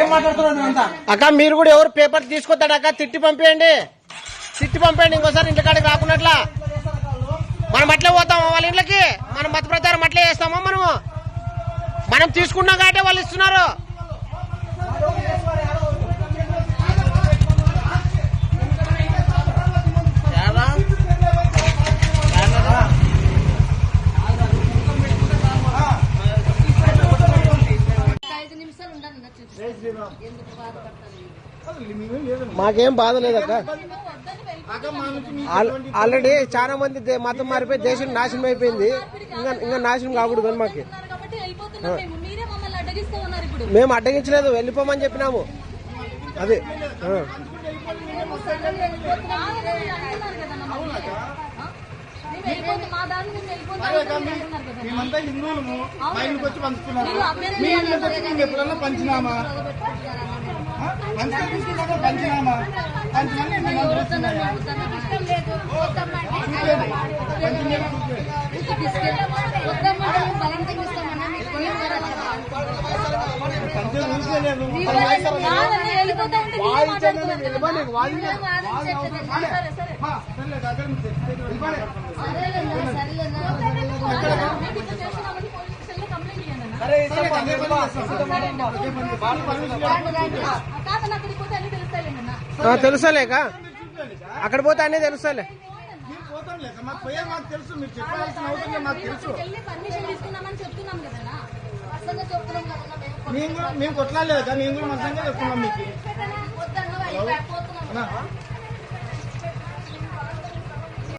ఏం అక్క మీరు కూడా ఎవరు పేపర్ తీసుకొస్తాడు అక్క? తిట్టి పంపేయండి. తిట్టి పంపేయండి ఇంకోసారి ఇంటికాడికి రాకున్నట్లా. మనం అట్లే పోతాము వాళ్ళ ఇంట్లోకి మనం మత ప్రచారం అట్లే చేస్తామా మనము? మనం తీసుకున్నాం కాబట్టి వాళ్ళు ఇస్తున్నారు. మాకేం బాధ లేదక్క ఆల్రెడీ చాలా మంది దే- మతం మారిపోయి దేశం నాశనం అయిపోయింది. ఇంకా ఇంకా నాశనం కాకూడదు అని మాకు. మేము. అడ్డగించలేదు. వెళ్ళిపోమని చెప్పినాము. అది. మేమంతా హిందువులము మా ఇంటికి వచ్చి పంచుకున్నాము మీరు అమ్మేరే మీ ఇంటికి వచ్చి మేము ఎప్పుడన్నా పంచినామా? మేము వద్దన్నారు, ఆ, తెలుసాలేక? అక్కడ పోతే అన్నీ మాకు తెలుసు మీరు చెప్పాల్సిన అవసరం మాకు మేము కూడా మేము కొట్లాడలేదు మేము కూడా మతంగా చెప్తున్నాం మీకు.